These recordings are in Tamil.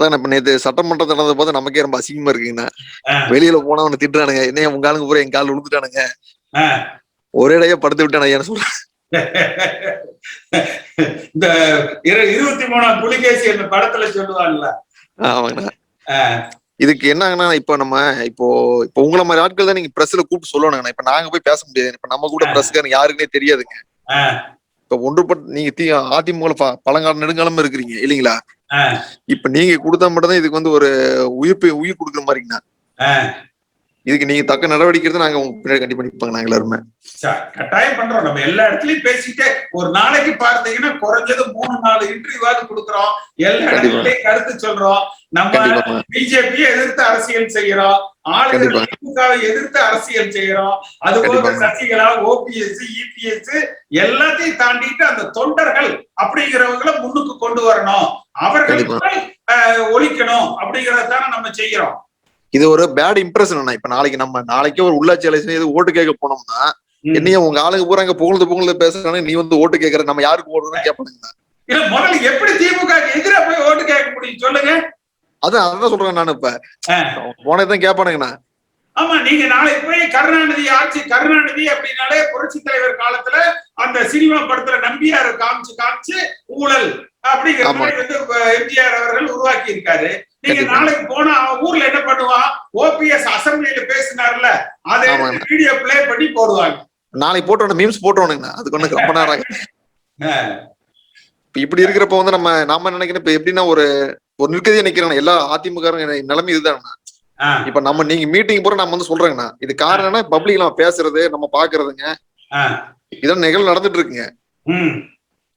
அதான் இப்ப நேத்து சட்டமன்றத்தில் நடந்த போது நமக்கே ரொம்ப அசிங்கமா இருக்குங்கண்ணா. வெளியில போனா அவனை திட்டுறானுங்க என்ன உங்க ஆளுங்க பூரா என் கால் விழுந்துட்டானுங்க ஆ. ஒரே இடையே படுத்து விட்டானு சொல்றேன் இந்த இரு- இருபத்தி மூணாம் புலிகேசி என்ற படத்துல சொல்லுவாங்கல்ல ஆமாங்கண்ணா. இதுக்கு என்னங்கன்னா இப்ப நம்ம இப்போ இப்போ உங்களை மாதிரி ஆட்கள் தான் நீங்க பிரஸ்ல கூப்பிட்டு சொல்லணுங்கண்ணா இப்ப நாங்க போய் பேச முடியாது இப்ப நம்ம கூட ஆ. பிரஸ்காரங்க யாருக்குன்னே தெரியாதுங்க. இப்ப ஒன்றுபட்டு நீங்க தி அதிமுக பழங்கால நெடுங்காலம் இருக்கிறீங்க இல்லைங்களா. இப்ப நீங்க கொடுத்தா மட்டும் தான் இதுக்கு வந்து ஒரு உயிர் உயிர் கொடுக்குற மாதிரிங்கண்ணா. இதுக்கு நீங்க தக்க நடவடிக்கை எடுத்து நாங்க உங்க பின்னாடி கண்டிப்பா நிப்பாங்க நாங்க எல்லாருமே. கட்டாயம் பண்றோம். நம்ம எல்லா இடத்துலயும் பேசிட்டே ஒரு நாளைக்கு பார்த்தீங்கன்னா குறைஞ்சது மூணு நாலு இன்டர்வியூவாவது கொடுக்குறோம். எல்லா. இடத்துலயும் கருத்து சொல்றோம். நம்ம பிஜேபியை எதிர்த்து அரசியல் செய்யறோம். ஆளுநர். திமுகவை எதிர்த்து அரசியல் செய்யறோம். அதுபோக கண்டிப்பா. சசிகலா ஓபிஎஸ் இபிஎஸ் எல்லாத்தையும் தாண்டிட்டு அந்த தொண்டர்கள் அப்படிங்கிறவங்கள முன்னுக்கு கொண்டு வரணும். அவர்கள் ஒழிக்கணும் அப்படிங்கறதான நம்ம செய்யறோம். இது ஒரு பேட் இம்ப்ரெஷன் இப்ப நாளைக்கு நம்ம நாளைக்கே ஒரு உள்ளாட்சி எலெக்ஷன் இது ஓட்டு கேட்க போனோம்னா ம். என்னைய உங்க ஆளுங்க பூரா இங்க புகழ்ந்து புகழ்ந்து பேசுறானே நீ வந்து ஓட்டு கேக்குற நம்ம யாருக்கு ஓடுறோம்னு கேட்பானுங்க. இல்ல முதல்ல எப்படி திமுக எதிரா போய் ஓட்டு கேட்க முடியும்? சொல்லுங்க. அதான் அதான் சொல்றேன் நான் இப்ப. போனதான் கேட்பானுங்கண்ணா ஆமா நீங்க நாளைக்கு போய் கருணாநிதி ஆட்சி கருணாநிதி அப்படின்னாலே புரட்சி தலைவர் காலத்துல அந்த சினிமா படத்துல நம்பியார் காமிச்சு காமிச்சு ஊழல் அப்படிங்கிற. மாதிரி வந்து எம்ஜிஆர் அவர்கள் உருவாக்கி இருக்காரு நீங்க. நாளைக்கு போனா அவன் ஊர்ல என்ன பண்ணுவான் ஓபிஎஸ் அசம்பிளியில பேசினார்ல அதை. வீடியோ ப்ளே பண்ணி போடுவாங்க நாளைக்கு போட்டோட மீம்ஸ் போட்டோனுங்கண்ணா அதுக்கு ஒண்ணு ரொம்ப நேரம் இப்ப இப்படி இருக்கிறப்ப வந்து நம்ம நாம நினைக்கிறேன் இப்ப எப்படின்னா ஒரு ஒரு நிற்கதியா நிக்கிறோம் எல்லா அதிமுக நிலைமை இதுதான்ண்ணா ஆ, இப்ப நம்ம நீங்க மீட்டிங் போற நம்ம வந்து சொல்றேங்கண்ணா இது காரணம்னா பப்ளிக் நம்ம பேசுறது நம்ம பாக்குறதுங்க. இதெல்லாம் நிகழ்வு நடந்துட்டு இருக்குங்க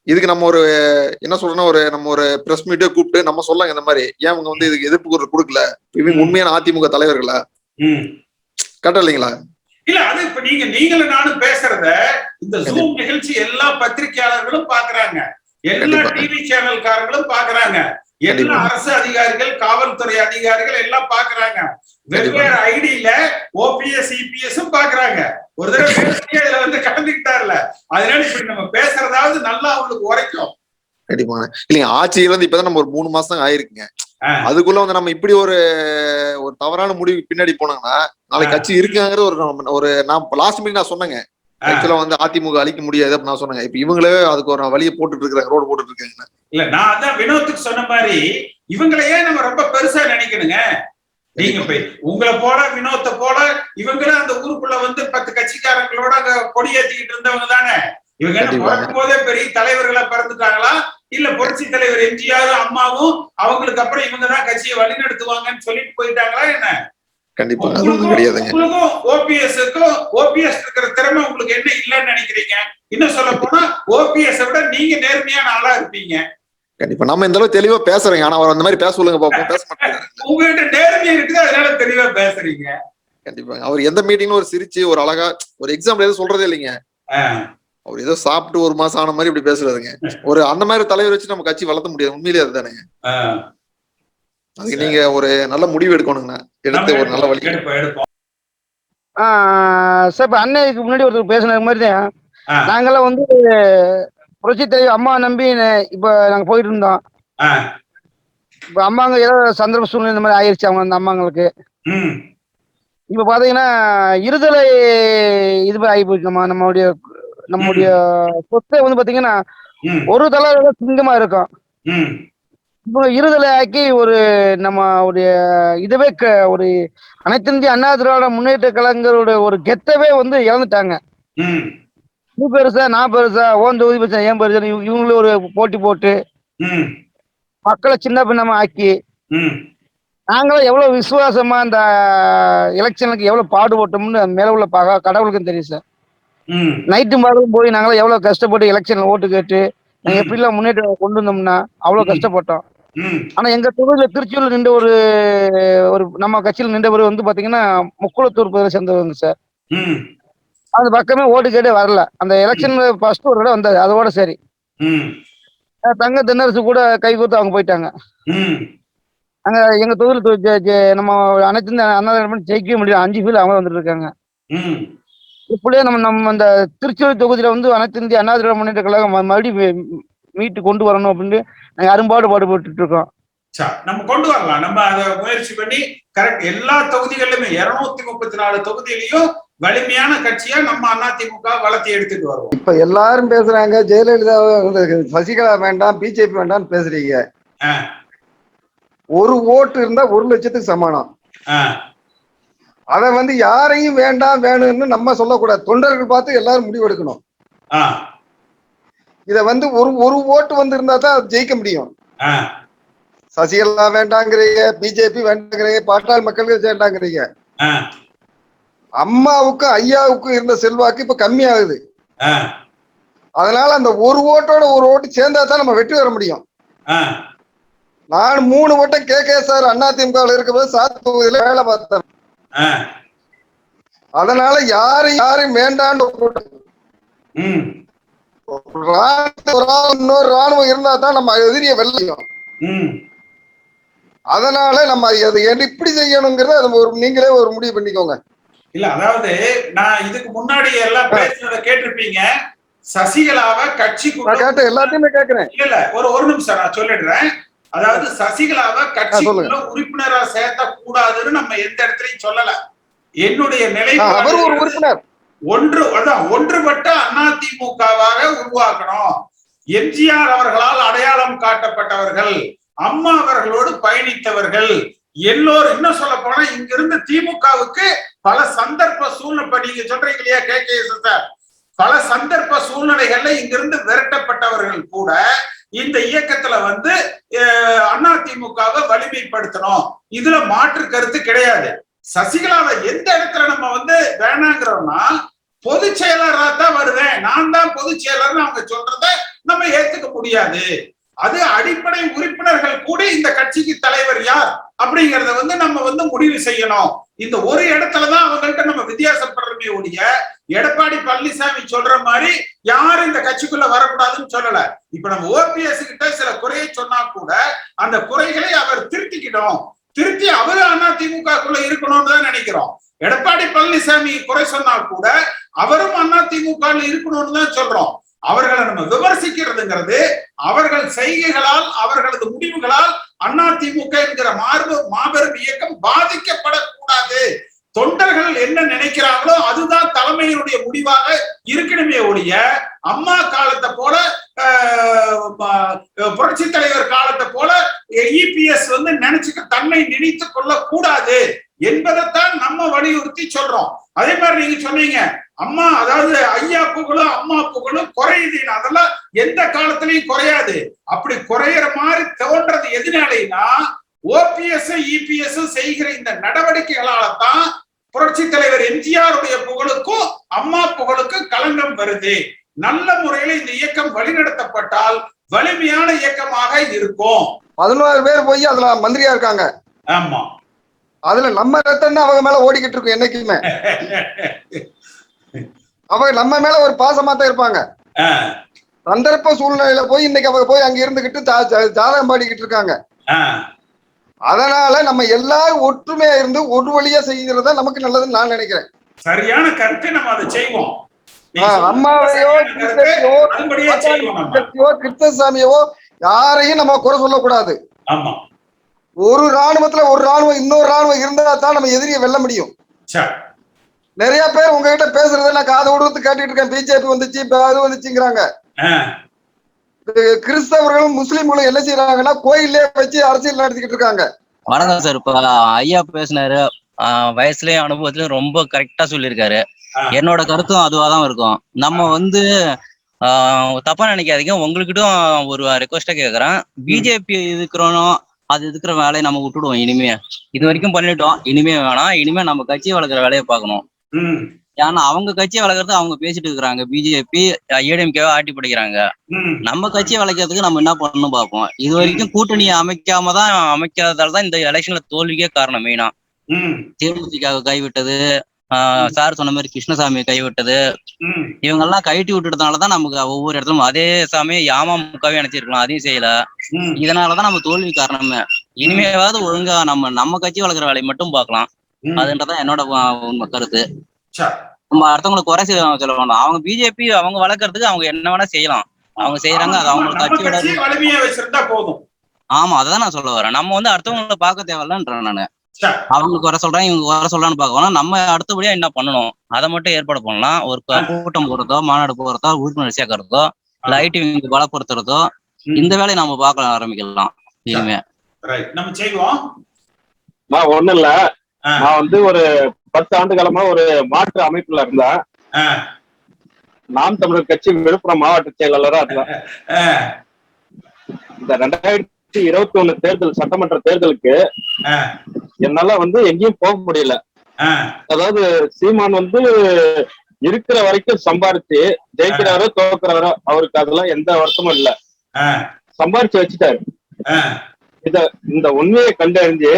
இதுக்கு நம்ம ஒரு என்ன சொல்றோம்னா ஒரு நம்ம ஒரு பிரஸ் மீட்டே கூப்பிட்டு நம்ம சொல்லலாம் இந்த மாதிரி. ஏன் இவங்க வந்து இதுக்கு எதிர்ப்பு கொடுக்கல? இவங்க. உண்மையான அதிமுக தலைவர்களா. கரெக்டா இல்லைங்களா? இல்ல அது இப்ப நீங்க நீங்களும் நானும் பேசுறத இந்த ஜூம். நிகழ்ச்சி எல்லா பத்திரிகையாளர்களும் பாக்குறாங்க. எல்லா. டிவி சேனல்காரங்களும் பாக்குறாங்க. எல்லா. அரசு அதிகாரிகள் காவல்துறை அதிகாரிகள் எல்லாம் பாக்குறாங்க வெவ்வேறு ஐடியில ஓபிஎஸ் இபிஎஸும் பாக்குறாங்க ஒரு தடவை அதுல வந்து கலந்துக்கிட்டார்ல அதனால இப்படி நம்ம பேசுறதாவது நல்லா அவங்களுக்கு உரைக்கும் கண்டிப்பா இல்லைங்க ஆட்சியில இருந்து இப்பதான் நம்ம ஒரு மூணு மாசம் ஆயிருக்குங்க. அதுக்குள்ள வந்து நம்ம இப்படி ஒரு ஒரு தவறான முடிவு பின்னாடி போனாங்கன்னா நாளைக்கு. கட்சி இருக்குங்கிறது ஒரு ஒரு நான் லாஸ்ட் மீட்டிங் நான் சொன்னேங்க. ஆக்சுவலா வந்து அதிமுக அழிக்க முடியாது அப்படின்னு நான் சொன்னேங்க. இப்ப இவங்களே அதுக்கு ஒரு வழியை போட்டுட்டு இருக்காங்க ரோடு போட்டுட்டு இருக்காங்க இல்ல நான் அதான் வினோத்துக்கு சொன்ன மாதிரி இவங்களை ஏன் நம்ம ரொம்ப பெருசா நினைக்கணுங்க? நீங்க போய் உங்களை போல வினோத்தை போல இவங்களும் அந்த ஊருக்குள்ள வந்து பத்து கட்சிக்காரங்களோட அங்க கொடியேத்திக்கிட்டு இருந்தவங்க தானே? இவங்க. பிறக்கும் போதே பெரிய தலைவர்களா பிறந்துட்டாங்களா? இல்ல புரட்சி தலைவர் எம்ஜிஆர் அம்மாவும் அவங்களுக்கு அப்புறம் இவங்க தான் கட்சியை வழிநடத்துவாங்கன்னு சொல்லிட்டு போயிட்டாங்களா என்ன? கண்டிப்பா. கிடையாதுங்க. ஓபிஎஸ்க்கும் ஓபிஎஸ் இருக்கிற திறமை உங்களுக்கு என்ன இல்லைன்னு நினைக்கிறீங்க? இன்னும் சொல்ல போனா ஓபிஎஸ் விட நீங்க நேர்மையான ஆளா இருப்பீங்க. கண்டிப்பா. நம்ம இந்த அளவு தெளிவா பேசுறேங்க. ஆனா அவர் அந்த மாதிரி பேச சொல்லுங்க பாப்போம். பேச மாட்டாங்க உங்ககிட்ட நேர்மை இருக்குது? அதனால தெளிவா பேசுறீங்க. கண்டிப்பா அவர் எந்த மீட்டிங்ல ஒரு சிரிச்சு ஒரு அழகா ஒரு எக்ஸாம்பிள் எதுவும் சொல்றதே இல்லைங்க. அவர் ஏதோ சாப்பிட்டு ஒரு மாசம் ஆன மாதிரி இப்படி பேசுறதுங்க ஒரு அந்த மாதிரி தலைவர் வச்சு நம்ம கட்சி வளர்த்த முடியாது. உண்மையிலேயே அதுதானேங்க. அதுக்கு நீங்க ஒரு நல்ல முடிவு எடுக்கணுங்கண்ணா. எடுத்து ஒரு நல்ல வழி. சார் இப்போ அன்னைக்கு முன்னாடி ஒருத்தர் பேசுன மாதிரி தான் நாங்கெல்லாம் வந்து புரட்சி தலைவர் அம்மா நம்பி இப்போ நாங்கள் போயிட்டு இருந்தோம் இப்போ அம்மாங்க ஏதோ சந்தர்ப்ப சூழ்நிலை இந்த மாதிரி ஆயிடுச்சு அவங்க அந்த அம்மாங்களுக்கு. இப்போ பார்த்தீங்கன்னா இருதலை இது மாதிரி ஆகி போச்சு நம்ம நம்மளுடைய நம்மளுடைய சொத்தை வந்து பார்த்தீங்கன்னா உம் ஒரு தலை சிங்கமாக இருக்கும். இப்போ இருதலை ஆக்கி ஒரு நம்ம உடைய இதுவே க ஒரு அனைத்து இந்திய அண்ணா திராவிட முன்னேற்ற கழகங்களோட ஒரு கெத்தவே வந்து இழந்துட்டாங்க. நீ பெருசா நான் பெருசா ஓன் தொகுதி பெருசா ஏன் பெருசா இவ- இவங்களும் ஒரு போட்டி போட்டு மக்களை சின்ன பின்னமா ஆக்கி நாங்களும் எவ்வளவு விசுவாசமா அந்த எலெக்ஷனுக்கு எவ்வளவு பாடுபட்டோம்னு மேல உள்ள பக கடவுளுக்கும் தெரியும் சார். நைட்டு மாதம் போய் நாங்களாம் எவ்வளவு கஷ்டப்பட்டு எலெக்ஷன்ல ஓட்டு கேட்டு நாங்க எப்படிலாம் முன்னேற்றம் கொண்டு வந்தோம்னா அவ்வளவு. கஷ்டப்பட்டோம். ஆனா எங்க தொகுதியில திருச்சியூர்ல நின்ற ஒரு ஒரு நம்ம கட்சியில் நின்றவர் வந்து பாத்தீங்கன்னா முக்குளத்தூர் பகுதியை சேர்ந்தவங்க சார் அந்த பக்கமே ஓட்டு கேட்டே வரல. அந்த எலெக்ஷன் ஃபர்ஸ்ட் ஒரு இடம் வந்தாரு. அதோட சரி. தங்க தென்னரசு கூட கை கொடுத்து அவங்க போயிட்டாங்க. அங்க எங்க தொகுதியில் நம்ம அனைத்து அண்ணா ஜெயிக்கவே முடியல. அஞ்சு பேர் அவங்க வந்துட்டு இருக்காங்க. இப்படியே நம்ம நம்ம அந்த திருச்சூர் தொகுதியில வந்து அனைத்து இந்திய அண்ணா திராவிட முன்னேற்ற கழகம் மறுபடியும் மீட்டு கொண்டு வரணும் அப்படின்னு நாங்க அரும்பாடு பாடுபட்டு இருக்கோம் நம்ம கொண்டு வரலாம். நம்ம அதை முயற்சி பண்ணி கரெக்ட் எல்லா தொகுதிகளிலுமே இருநூத்தி முப்பத்தி நாலு தொகுதியிலையும் வலிமையான கட்சியா நம்ம அதிமுக வளர்த்தி எடுத்துட்டு வருவோம். இப்ப எல்லாரும் பேசுறாங்க. ஜெயலலிதா சசிகலா வேண்டாம் பிஜேபி வேண்டாம் பேசுறீங்க. ஒரு ஓட்டு இருந்தா ஒரு லட்சத்துக்கு சமானம். அத வந்து யாரையும் வேண்டாம் வேணும்னு நம்ம சொல்லக்கூடாது. தொண்டர்கள் பார்த்து எல்லாரும் முடிவெடுக்கணும். இத வந்து ஒரு ஒரு ஓட்டு வந்து இருந்தா தான் ஜெயிக்க முடியும். சசிகலா வேண்டாங்கிறீங்க பிஜேபி வேண்டாங்கிறீங்க பாட்டாள் மக்களுக்கு வேண்டாங்கிறீங்க. அம்மாவுக்கும் ஐயாவுக்கும் இருந்த செல்வாக்கு இப்ப கம்மியாகுது. ஆ, அதனால அந்த ஒரு ஓட்டோட ஒரு ஓட்டு சேர்ந்தா தான் நம்ம வெற்றி பெற முடியும். நான் மூணு ஓட்டம் கே. கே. சார் அதிமுக இருக்கும்போது சாத் தொகுதியில வேலை பார்த்தேன். அதனால யாரும் யாரும் வேண்டான்னு இன்னொரு ராணுவம் இருந்தா தான் நம்ம எதிரியை வெல்லையும் ம். அதனால நம்ம அதை இப்படி செய்யணுங்கிறத அது ஒரு நீங்களே ஒரு முடிவு பண்ணிக்கோங்க. இல்ல அதாவது நான் இதுக்கு முன்னாடி எல்லாம் பேசுனதை கேட்டிருப்பீங்க. சசிகலாவை கட்சிக்குள்ள கேட்ட எல்லாத்தையுமே கேட்கிறேன். இல்ல ஒரு ஒரு நிமிஷம் நான் சொல்லிடுறேன். அதாவது சசிகலாவை கட்சிக்குள்ள உறுப்பினரா சேர்த்த கூடாதுன்னு நம்ம எந்த இடத்துலயும் சொல்லல. என்னுடைய நிலை அவர் ஒரு உறுப்பினர். ஒன்று அதான் ஒன்றுபட்ட அதிமுகவாக உருவாக்கணும். எம்ஜிஆர் அவர்களால் அடையாளம் காட்டப்பட்டவர்கள் அம்மா அவர்களோடு பயணித்தவர்கள் எல்லோரும் இன்னும் சொல்ல போனா இங்கிருந்து திமுகவுக்கு பல சந்தர்ப்ப சூழ்நிலை இப்ப நீங்க சொல்றீங்க இல்லையா கே கே சார்? பல சந்தர்ப்ப சூழ்நிலைகள்ல இங்கிருந்து விரட்டப்பட்டவர்கள் கூட இந்த இயக்கத்துல வந்து அண்ணா அதிமுகவை வலிமைப்படுத்தணும். இதுல மாற்று கருத்து கிடையாது. சசிகலாவை எந்த இடத்துல நம்ம வந்து வேணாங்கிறோம்னா பொதுச் செயலரா தான் வருவேன். நான் தான் பொதுச் செயலர்னு அவங்க சொல்றத நம்ம ஏத்துக்க முடியாது. அது அடிப்படை உறுப்பினர்கள் கூட இந்த கட்சிக்கு தலைவர் யார் அப்படிங்கறத வந்து நம்ம வந்து முடிவு செய்யணும். இந்த ஒரு இடத்துலதான் அவங்கள்ட்ட நம்ம வித்தியாசப்படுறமே ஒழிய எடப்பாடி பழனிசாமி சொல்ற மாதிரி யாரும் இந்த கட்சிக்குள்ள வரக்கூடாதுன்னு சொல்லல. இப்ப நம்ம ஓபிஎஸ் கிட்ட சில குறையை சொன்னா கூட அந்த குறைகளை அவர் திருத்திக்கிட்டோம். திருத்தி அவரு அதிமுகக்குள்ள இருக்கணும்னு தான் நினைக்கிறோம். எடப்பாடி பழனிசாமி குறை சொன்னா கூட அவரும் அதிமுக இருக்கணும்னு தான் சொல்றோம். அவர்களை நம்ம விமர்சிக்கிறதுங்கிறது அவர்கள் செய்கைகளால் அவர்களது முடிவுகளால் அதிமுக என்கிற மார்பு மாபெரும் இயக்கம் பாதிக்கப்படக்கூடாது. தொண்டர்கள் என்ன நினைக்கிறாங்களோ அதுதான் தலைமையினுடைய முடிவாக இருக்கணுமே ஒழிய அம்மா காலத்தை போல புரட்சி தலைவர் காலத்தை போல இபிஎஸ் வந்து நினைச்சுக்க தன்னை நினைத்து கொள்ள கூடாது என்பதைத்தான் நம்ம வலியுறுத்தி சொல்றோம். அதே மாதிரி நீங்க சொன்னீங்க அம்மா அதாவது ஐயா புகழும் அம்மா புகழும் குறையுது. அதெல்லாம் எந்த காலத்திலையும் குறையாது. அப்படி குறையிற மாதிரி தோன்றது எதனாலைனா ஓபிஎஸ் இபிஎஸ் செய்கிற இந்த நடவடிக்கைகளால தான் புரட்சி தலைவர் எம்ஜிஆர் உடைய புகழுக்கும் அம்மா புகழுக்கும் களங்கம் வருது. நல்ல முறையில இந்த இயக்கம் வழிநடத்தப்பட்டால் வலிமையான இயக்கமாக இருக்கும். பதினோரு பேர் போய் அதுல மந்திரியா இருக்காங்க. ஆமா. அதுல நம்ம ரத்தம் அவங்க மேல ஓடிக்கிட்டு இருக்கும் என்னைக்குமே. அவங்க நம்ம மேல ஒரு பாசமா தான் இருப்பாங்க சந்தர்ப்ப சூழ்நிலையில போய் இன்னைக்கு அவங்க போய் அங்க இருந்துகிட்டு ஜாதகம் பாடிக்கிட்டு இருக்காங்க. அதனால நம்ம எல்லாரும் ஒற்றுமையா இருந்து ஒரு வழியா செய்யறது நமக்கு நல்லதுன்னு நான் நினைக்கிறேன். சரியான கருத்து நம்ம அதை செய்வோம். அம்மாவையோ கிருஷ்ணசாமியவோ யாரையும் நம்ம குறை சொல்லக்கூடாது. ஒரு ராணுவத்துல ஒரு ராணுவம் இன்னொரு ராணுவம் இருந்தா தான் நம்ம எதிரியை வெல்ல முடியும். நிறைய பேர் உங்ககிட்ட பேசுறத நான் காது கொடுத்து கேட்டுட்டு இருக்கேன். பிஜேபி வந்துச்சு இப்ப அது வந்துச்சுங்கிறாங்க. கிறிஸ்தவர்களும் முஸ்லீம்களும் என்ன செய்யறாங்கன்னா கோயிலே வச்சு அரசியல் நடத்திக்கிட்டு இருக்காங்க. வணக்கம் சார். இப்ப ஐயா பேசினாரு. ஆஹ் வயசுலயும் அனுபவத்திலயும் ரொம்ப கரெக்டா சொல்லியிருக்காரு. என்னோட கருத்தும் அதுவாதான் இருக்கும். நம்ம வந்து தப்பா நினைக்காதீங்க. உங்களுக்கிட்டும் ஒரு ரெக்வஸ்டா கேக்குறேன். பிஜேபி இருக்கிறோம் அது இருக்கிற வேலையை நம்ம விட்டுடுவோம் இனிமே. இது வரைக்கும் பண்ணிட்டோம். இனிமே வேணாம். இனிமே நம்ம கட்சியை வளர்க்குற வேலையை பார்க்கணும். ஏன்னா அவங்க கட்சியை வளர்க்கறது அவங்க பேசிட்டு இருக்கிறாங்க. பிஜேபி ஏடிஎம்கேவை ஆட்டி படிக்கிறாங்க. நம்ம கட்சியை வளைக்கிறதுக்கு நம்ம என்ன பண்ணணும் பார்ப்போம். இது வரைக்கும் கூட்டணியை அமைக்காம தான் அமைக்காததால தான் இந்த எலெக்ஷன்ல தோல்விக்கே காரணம் மெயினா தேமுதிக கைவிட்டது ஆஹ் சார் சொன்ன மாதிரி கிருஷ்ணசாமியை கைவிட்டது. இவங்க எல்லாம் கைட்டி விட்டுட்டதுனால தான் நமக்கு ஒவ்வொரு இடத்துலயும் அதே சமயம் யாமாமுக்காவே நினைச்சிருக்கலாம் அதையும் செய்யல. இதனாலதான் நம்ம தோல்வி காரணமே. இனிமேவாவது ஒழுங்கா நம்ம நம்ம கட்சி வளர்க்குற வேலையை மட்டும் பார்க்கலாம். ம். அதுன்றதான் என்னோட உண்மை கருத்து. நம்ம அடுத்தவங்களுக்கு குறை சொல்ல சொல்ல வேண்டாம். அவங்க பிஜேபி அவங்க வளர்க்கறதுக்கு அவங்க என்ன வேணா செய்யலாம். அவங்க செய்யறாங்க அது அவங்க கட்சியோட கட்சியை வலிமையா வச்சிருந்தா போதும். ஆமா அதான் நான் சொல்ல வரேன். நம்ம வந்து அடுத்தவங்கள பார்க்க தேவையில்லன்றேன் நானு. சரி. அவங்களுக்கு வர சொல்றேன் இவங்க வர சொல்றான்னு பார்க்க வேணாம். நம்ம அடுத்தபடியா என்ன பண்ணணும்? அதை மட்டும் ஏற்பாடு பண்ணலாம். ஒரு கூட்டம் போடுறதோ மாநாடு போடுறதோ உறுப்பினர் சேர்க்கறதோ லைட் இவங்க பலப்படுத்துறதோ. இந்த வேலையை நம்ம பார்க்க ஆரம்பிக்கலாம். இனிமே. ரைட் நம்ம செய்வோம். ஒண்ணும் இல்ல. நான் வந்து ஒரு பத்து ஆண்டு காலமா ஒரு மாற்று அமைப்புல இருந்தேன் நாம் தமிழர் கட்சி விழுப்புரம் மாவட்ட செயலாளரா இருந்தேன் இந்த ரெண்டாயிரத்தி இருபத்தி ஒண்ணு தேர்தல் சட்டமன்ற தேர்தலுக்கு என்னால வந்து எங்கேயும் போக முடியல. அதாவது சீமான் வந்து இருக்கிற வரைக்கும் சம்பாரிச்சு ஜெயிக்கிறாரோ தோக்குறாரோ அவருக்கு அதெல்லாம் எந்த வருத்தமும் இல்ல. சம்பாரிச்சு வச்சுட்டாரு. இத இந்த உண்மையை கண்டறிஞ்சு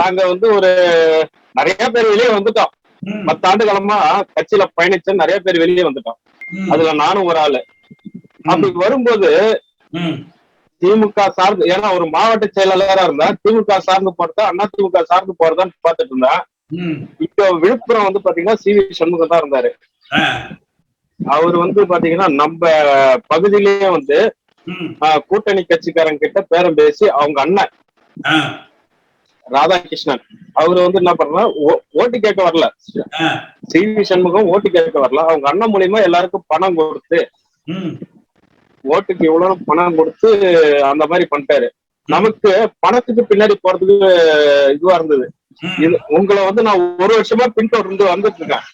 நாங்க வந்து ஒரு நிறைய பேர் வெளியே வந்துட்டோம். ம், பத்தாண்டு காலமா கட்சியில பயணிச்ச நிறைய பேர் வெளியே வந்துட்டோம். அதுல நானும் ஒரு ஆளு. அப்படி வரும்போது திமுக சார்ந்து ஏன்னா ஒரு மாவட்ட செயலாளரா இருந்தா திமுக சார்ந்து போறதா அண்ணா திமுக சார்ந்து போறதான்னு பார்த்துட்டு இருந்தேன் இப்போ விழுப்புரம் வந்து பாத்தீங்கன்னா சி வி சண்முகம் தான் இருந்தாரு. அவர் வந்து பாத்தீங்கன்னா நம்ம பகுதியிலேயே வந்து கூட்டணி கட்சிக்காரங்க கிட்ட பேரம் பேசி அவங்க அண்ணன். ராதாகிருஷ்ணன். அவரு வந்து என்ன பண்றா ஓட்டு கேட்க வரல. சி வி சண்முகம் ஓட்டு கேட்க வரல. அவங்க அண்ணன் மூலியமா எல்லாருக்கும் பணம் கொடுத்து ஓட்டுக்கு இவ்வளவு பணம் கொடுத்து அந்த மாதிரி பண்ணிட்டாரு. நமக்கு பணத்துக்கு பின்னாடி போறதுக்கு இதுவா இருந்தது. உங்களை வந்து நான் ஒரு வருஷமா பின்தொடர்ந்து வந்துட்டு இருக்கேன்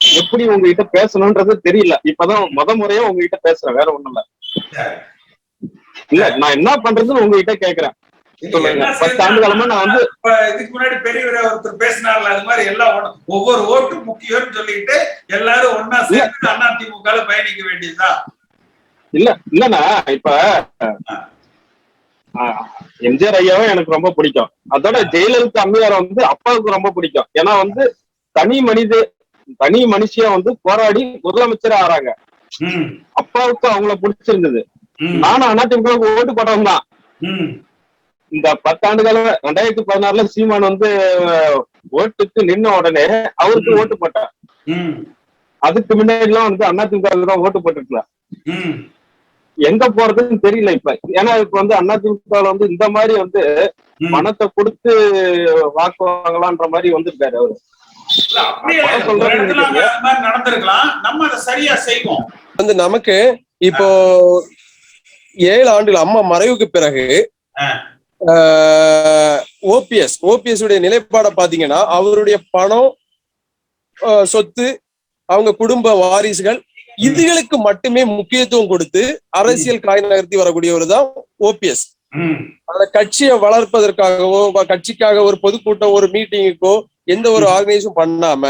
எப்படி உங்ககிட்ட பேசணும்ன்றது தெரியல. இப்பதான் முத முறையா உங்ககிட்ட பேசுறேன். வேற ஒண்ணும் இல்ல. இல்ல நான் என்ன பண்றதுன்னு உங்ககிட்ட கேக்குறேன். பத்து ஆண்டு காலமா நான் வந்து இதுக்கு முன்னாடி பெரியவர் ஒருத்தர் பேசினார்ல அது மாதிரி எல்லாம் ஒவ்வொரு ஓட்டும் முக்கியம்னு சொல்லிட்டு எல்லாரும் ஒன்னா சேர்ந்து அண்ணா திமுக பயணிக்க வேண்டியதுதான் இல்ல இல்லண்ணா இப்ப எம்ஜிஆர் ஐயாவும் எனக்கு ரொம்ப பிடிக்கும். அதோட ஜெயலலிதா அம்மையார் வந்து அப்பாவுக்கு ரொம்ப பிடிக்கும். ஏன்னா வந்து தனி மனித தனி மனுஷியா வந்து போராடி முதலமைச்சர் ஆறாங்க. அப்பாவுக்கு அவங்கள பிடிச்சிருந்தது. நானும் அதிமுக ஓட்டு போட்டவன் தான். இந்த பத்தாண்டு காலம் ரெண்டாயிரத்தி பதினாறுல சீமான் வந்து ஓட்டுக்கு நின்ன உடனே அவருக்கு. ஓட்டு போட்டேன் ம், அதுக்கு முன்னாடி எல்லாம் வந்து அதிமுக தான் ஓட்டு போட்டுட்டு இருந்தேன் ம், எங்க போறதுன்னு தெரியல இப்ப. ஏன்னா இப்ப வந்து அதிமுக வந்து இந்த மாதிரி வந்து. பணத்தை கொடுத்து வாக்கு வாங்கலான்ற மாதிரி வந்திருக்காரு அவரு. வந்து நமக்கு இப்போ ஏழு ஆண்டுகள் அம்மா மறைவுக்கு பிறகு. ஓபிஎஸ் ஓபிஎஸ் உடைய நிலைப்பாடை பாத்தீங்கன்னா அவருடைய பணம் சொத்து அவங்க குடும்ப வாரிசுகள் இதுகளுக்கு மட்டுமே முக்கியத்துவம் கொடுத்து அரசியல் காய் நகர்த்தி வரக்கூடியவர் தான் ஓபிஎஸ். அந்த கட்சியை வளர்ப்பதற்காகவோ கட்சிக்காக ஒரு பொதுக்கூட்டம் ஒரு மீட்டிங்குக்கோ எந்த ஒரு ஆர்கனைஸும் பண்ணாம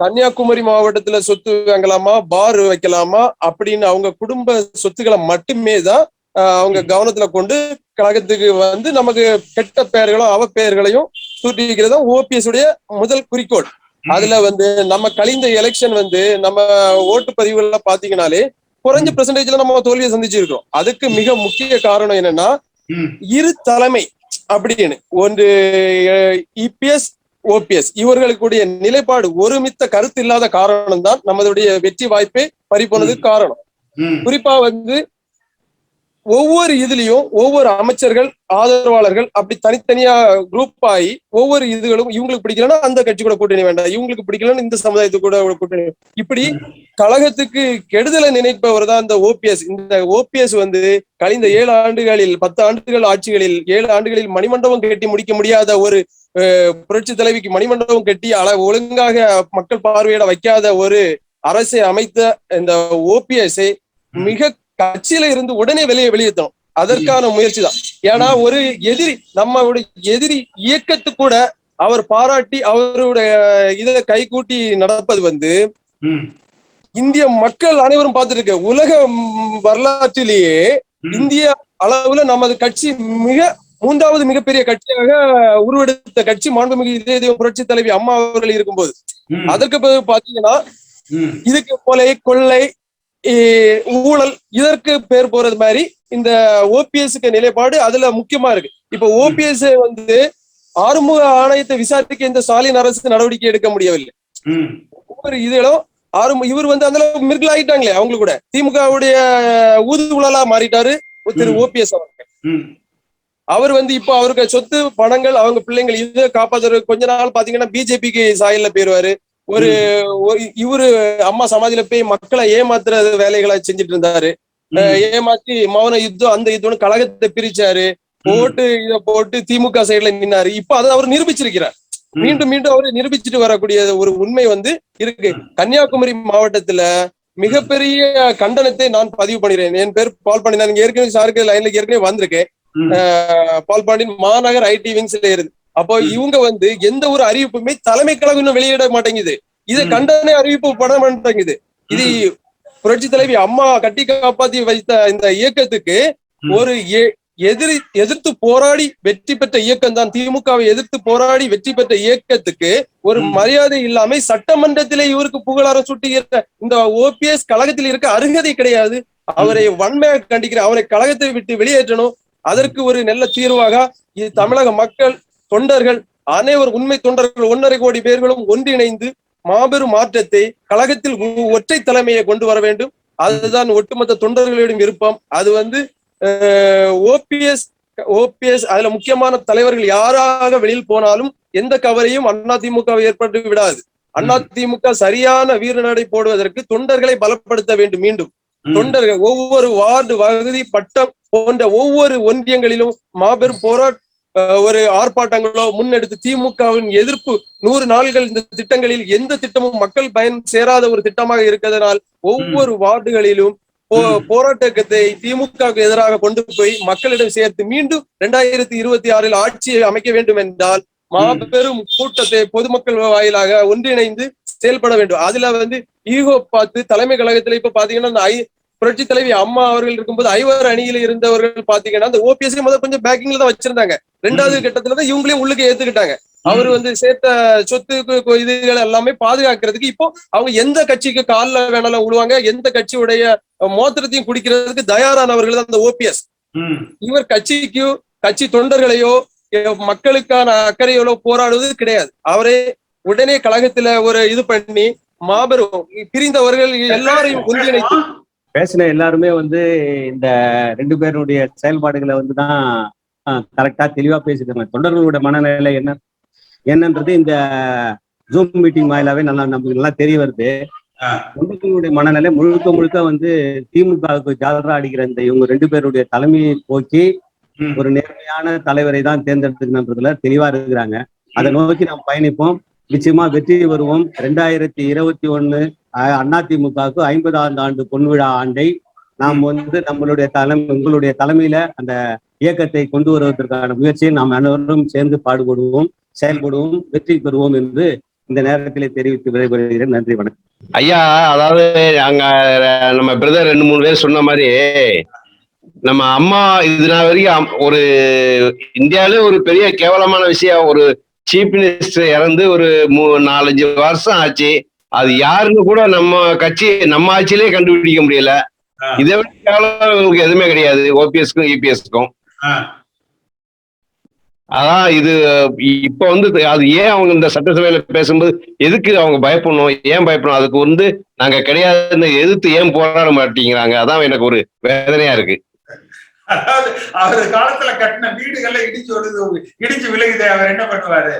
கன்னியாகுமரி மாவட்டத்துல சொத்து வாங்கலாமா பார் வைக்கலாமா அப்படின்னு அவங்க குடும்ப சொத்துக்களை மட்டுமே தான் அவங்க கவனத்துல கொண்டு கழகத்துக்கு வந்து நமக்கு கெட்ட பெயர்களும் அவ பெயர்களையும் சூட்டி வைக்கிறது தான் ஓபிஎஸ் உடைய முதல் குறிக்கோள். அதுல வந்து நம்ம கழிந்த எலெக்ஷன் வந்து நம்ம ஓட்டு பதிவுகள்ல பாத்தீங்கன்னாலே குறைஞ்ச பெர்சன்டேஜ்ல நம்ம தோல்வியை சந்திச்சிருக்கோம் அதுக்கு மிக முக்கிய காரணம் என்னன்னா இரு தலைமை அப்படின்னு ஒன்று இபிஎஸ் ஓபிஎஸ் இவர்களுக்குடைய நிலைப்பாடு ஒருமித்த கருத்து இல்லாத காரணம் தான் நமதுடைய வெற்றி வாய்ப்பை பறிப்போனதுக்கு காரணம். குறிப்பா வந்து ஒவ்வொரு இதுலயும் ஒவ்வொரு அமைச்சர்கள் ஆதரவாளர்கள் அப்படி தனித்தனியா குரூப் ஆகி ஒவ்வொரு இதுகளும் இவங்களுக்கு பிடிக்கலன்னா அந்த கட்சி கூட கூட்டணி வேண்டாம். இவங்களுக்கு பிடிக்கலன்னா இந்த சமுதாயத்துக்கு கூட கூட்டணி இப்படி கழகத்துக்கு கெடுதலை நினைப்பவர் தான் இந்த ஓபிஎஸ். இந்த ஓபிஎஸ் வந்து கழிந்த ஏழு ஆண்டுகளில் பத்து ஆண்டுகள் ஆட்சிகளில் ஏழு ஆண்டுகளில் மணிமண்டபம் கட்டி முடிக்க முடியாத ஒரு புரட்சி தலைவிக்கு மணிமண்டபம் கட்டி அள ஒழுங்காக மக்கள் பார்வையிட வைக்காத ஒரு அரசை அமைத்த இந்த ஓபிஎஸ்ஐ மிக கட்சியில இருந்து உடனே வெளியே வெளியேற்றணும். அதற்கான முயற்சி தான் ஏன்னா ஒரு எதிரி நம்மளுடைய எதிரி இயக்கத்து கூட அவர் பாராட்டி அவருடைய இதை கைகூட்டி நடப்பது வந்து இந்திய மக்கள் அனைவரும் பார்த்திருக்க உலக வரலாற்றிலேயே. இந்திய அளவுல நமது கட்சி மிக மூன்றாவது மிகப்பெரிய கட்சியாக உருவெடுத்த கட்சி மாண்புமிகு இதய தெய்வம் புரட்சி தலைவி அம்மா அவர்கள் இருக்கும்போது. அதற்கு பிறகு பாத்தீங்கன்னா இதுக்கு கொலை கொள்ளை ஊழல் இதற்கு பேர் போறது மாதிரி இந்த ஓபிஎஸ்க்கு நிலைப்பாடு அதுல முக்கியமா இருக்கு. இப்ப ஓபிஎஸ் வந்து ஆறுமுக ஆணையத்தை விசாரிக்க இந்த ஸ்டாலின் அரசு நடவடிக்கை எடுக்க முடியவில்லை. ஒவ்வொரு இதுகளும் ஆறு இவர் வந்து அந்த அளவுக்கு மிர்கிள் ஆகிட்டாங்களே அவங்களுக்கு கூட. திமுகவுடைய ஊதுகுழலா மாறிட்டாரு திரு. ஓபிஎஸ் அவர்கள். அவர் வந்து இப்போ அவருக்கு சொத்து பணங்கள் அவங்க பிள்ளைங்கள் இதை காப்பாத்துறது கொஞ்ச நாள் பாத்தீங்கன்னா பிஜேபிக்கு சாயல்ல போயிருவாரு. ஒரு இவரு அம்மா சமாதியில போய் மக்களை ஏமாத்துற வேலைகளை செஞ்சுட்டு இருந்தாரு. ஏமாத்தி மௌன யுத்தம் அந்த யுத்தம்னு கழகத்தை பிரிச்சாரு. போட்டு இத போட்டு திமுக சைடுல நின்னாரு. இப்ப அதை அவர் நிரூபிச்சிருக்கிறார். மீண்டும் மீண்டும் அவர் நிரூபிச்சுட்டு வரக்கூடிய ஒரு உண்மை வந்து இருக்கு. கன்னியாகுமரி மாவட்டத்துல மிகப்பெரிய கண்டனத்தை நான் பதிவு பண்ணிடுறேன் என் பேர் பால் பண்ணி நான் ஏற்கனவே சாருக்கு லைன்ல ஏற்கனவே வந்திருக்கேன். பால் பாண்டியன் மாநகர் ஐடி விங்ஸ்ல இருந்து. அப்போ. இவங்க வந்து எந்த ஒரு அறிவிப்புமே தலைமை கழகம் இன்னும் வெளியிட மாட்டேங்குது இதை. கண்டன அறிவிப்பு பட மாட்டேங்குது இது புரட்சி தலைவி அம்மா கட்டி காப்பாத்தி வைத்த இந்த இயக்கத்துக்கு. ஒரு எதிரி எதிர்த்து போராடி வெற்றி பெற்ற இயக்கம் தான் திமுகவை எதிர்த்து போராடி வெற்றி பெற்ற இயக்கத்துக்கு ஒரு. மரியாதை இல்லாம சட்டமன்றத்திலே இவருக்கு புகழாரம் சுட்டுகிற இந்த ஓபிஎஸ் கழகத்தில் இருக்க அருகதை கிடையாது அவரை வன்மையாக கண்டிக்கிற அவரை கழகத்தை விட்டு வெளியேற்றணும் அதற்கு ஒரு நல்ல தீர்வாக இது தமிழக மக்கள் தொண்டர்கள் அனைவர் உண்மை தொண்டர்கள் ஒன்றரை கோடி பேர்களும் ஒன்றிணைந்து மாபெரும் மாற்றத்தை கழகத்தில் ஒற்றை தலைமையை கொண்டு வர வேண்டும். அதுதான் ஒட்டுமொத்த தொண்டர்களிடம் விருப்பம். அது வந்து ஓபிஎஸ் ஓபிஎஸ் அதுல முக்கியமான தலைவர்கள் யாராக வெளியில் போனாலும் எந்த கவரையும் அதிமுக ஏற்பட்டு விடாது. அதிமுக சரியான வீரநடை போடுவதற்கு தொண்டர்களை பலப்படுத்த வேண்டும் மீண்டும். தொண்டர்கள் ஒவ்வொரு வார்டு வகுதி பட்டம் போன்ற ஒவ்வொரு ஒன்றியங்களிலும் மாபெரும் போராட்ட ஒரு ஆர்ப்பாட்டங்களோ முன்னெடுத்து திமுகவின் எதிர்ப்பு நூறு நாள்கள் இந்த திட்டங்களில் எந்த திட்டமும் மக்கள் பயன் சேராத ஒரு திட்டமாக இருக்கிறதுனால் ஒவ்வொரு வார்டுகளிலும். போராட்டத்தை திமுகவுக்கு எதிராக கொண்டு போய் மக்களிடம் சேர்த்து மீண்டும் இரண்டாயிரத்தி இருபத்தி ஆறில் ஆட்சியை அமைக்க வேண்டும் என்றால் மாபெரும் கூட்டத்தை பொதுமக்கள் வாயிலாக ஒன்றிணைந்து செயல்பட வேண்டும். அதுல வந்து ஈகோ பார்த்து தலைமை கழகத்துல இப்ப பாத்தீங்கன்னா புரட்சி தலைவி அம்மா அவர்கள் இருக்கும்போது ஐவர் அணியில இருந்தவர்கள் பாத்தீங்கன்னா அந்த ஓபிஎஸ் முதல் கொஞ்சம் பேக்கிங்ல தான் வச்சிருந்தாங்க. ரெண்டாவது கட்டத்துல தான் இவங்களையும் உள்ளுக்கு ஏத்துக்கிட்டாங்க. அவர் வந்து சேர்த்த சொத்து இதுகள் எல்லாமே பாதுகாக்கிறதுக்கு இப்போ அவங்க எந்த கட்சிக்கு காலில் வேணாலும் விழுவாங்க எந்த கட்சியுடைய மோத்திரத்தையும் குடிக்கிறதுக்கு தயாரானவர்கள் தான் அந்த ஓபிஎஸ் இவர் கட்சிக்கு கட்சி தொண்டர்களையோ மக்களுக்கான அக்கறைகளோ போராடுவது கிடையாது. அவரே உடனே கழகத்துல ஒரு இது பண்ணி மாபெரும் பிரிந்தவர்கள் எல்லாரையும் ஒன்றிணைத்து பேசின எல்லாருமே வந்து இந்த ரெண்டு பேருடைய செயல்பாடுகளை வந்து தான் கரெக்டா தெளிவா பேசிட்டாங்க தொண்டர்களுடைய மனநிலை என்ன என்னன்றது இந்த ஜூம் மீட்டிங் வாயிலாவே நல்லா நமக்கு நல்லா தெரிய வருது. தொண்டர்களுடைய மனநிலை முழுக்க முழுக்க வந்து திமுகவுக்கு ஜாலரா அடிக்கிற இந்த இவங்க ரெண்டு பேருடைய தலைமையை போக்கி. ஒரு நேர்மையான தலைவரை தான் தேர்ந்தெடுத்துக்கணுன்றதுல தெளிவா இருக்கிறாங்க. அதை நோக்கி நாம் பயணிப்போம். நிச்சயமா வெற்றி வருவோம் ரெண்டாயிரத்தி இருபத்தி ஒண்ணு அதிமுகவுக்கு ஐம்பதாவது ஆண்டு பொன்விழா ஆண்டை. நாம் வந்து நம்மளுடைய தலைமை உங்களுடைய தலைமையில அந்த இயக்கத்தை கொண்டு வருவதற்கான முயற்சியை நாம் அனைவரும் சேர்ந்து பாடுபடுவோம் செயல்படுவோம் வெற்றி பெறுவோம் என்று இந்த நேரத்திலே தெரிவித்து விடைபெறுகிறேன். நன்றி வணக்கம். ஐயா அதாவது அங்க நம்ம பிரதர் ரெண்டு மூணு பேர் சொன்ன மாதிரி நம்ம அம்மா இது வரைக்கும் ஒரு இந்தியாவிலே ஒரு பெரிய கேவலமான விஷயம் ஒரு சீஃப் மினிஸ்டர் இறந்து ஒரு மூ நாலஞ்சு வருஷம் ஆச்சு. அது யாருன்னு கூட நம்ம கட்சி நம்ம ஆட்சியிலே கண்டுபிடிக்க முடியல. இதை விட இவங்களுக்கு எதுவுமே கிடையாது ஓபிஎஸ்க்கும் இபிஎஸ்க்கும். அதான் இது இப்ப வந்து அது ஏன் அவங்க இந்த சட்டசபையில பேசும்போது எதுக்கு அவங்க பயப்படணும் ஏன் பயப்படணும்? அதுக்கு வந்து நாங்க கிடையாதுன்னு எதிர்த்து ஏன் போராட மாட்டேங்கிறாங்க? அதான் எனக்கு ஒரு வேதனையா இருக்கு. அதாவது அவர் காலத்துல கட்டின வீடுகள்ல இடிச்சு விழுது இடிச்சு விழுகுது அவர் என்ன பண்ணுவாரு?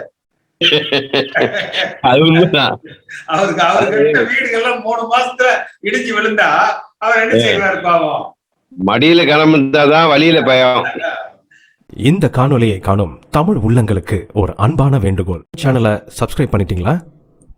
அவருக்கு அவர் கட்டின வீடுகள்லாம் மூணு மாசத்துல இடிச்சு விழுந்தா அவர் என்ன செய்வாரு பாவம்? மடியில கனம் இருந்தாதான் வழியில பயம். இந்த காணொளியை காணும் தமிழ் உள்ளங்களுக்கு ஒரு அன்பான வேண்டுகோள். சேனலை சப்ஸ்கிரைப் பண்ணிட்டீங்களா?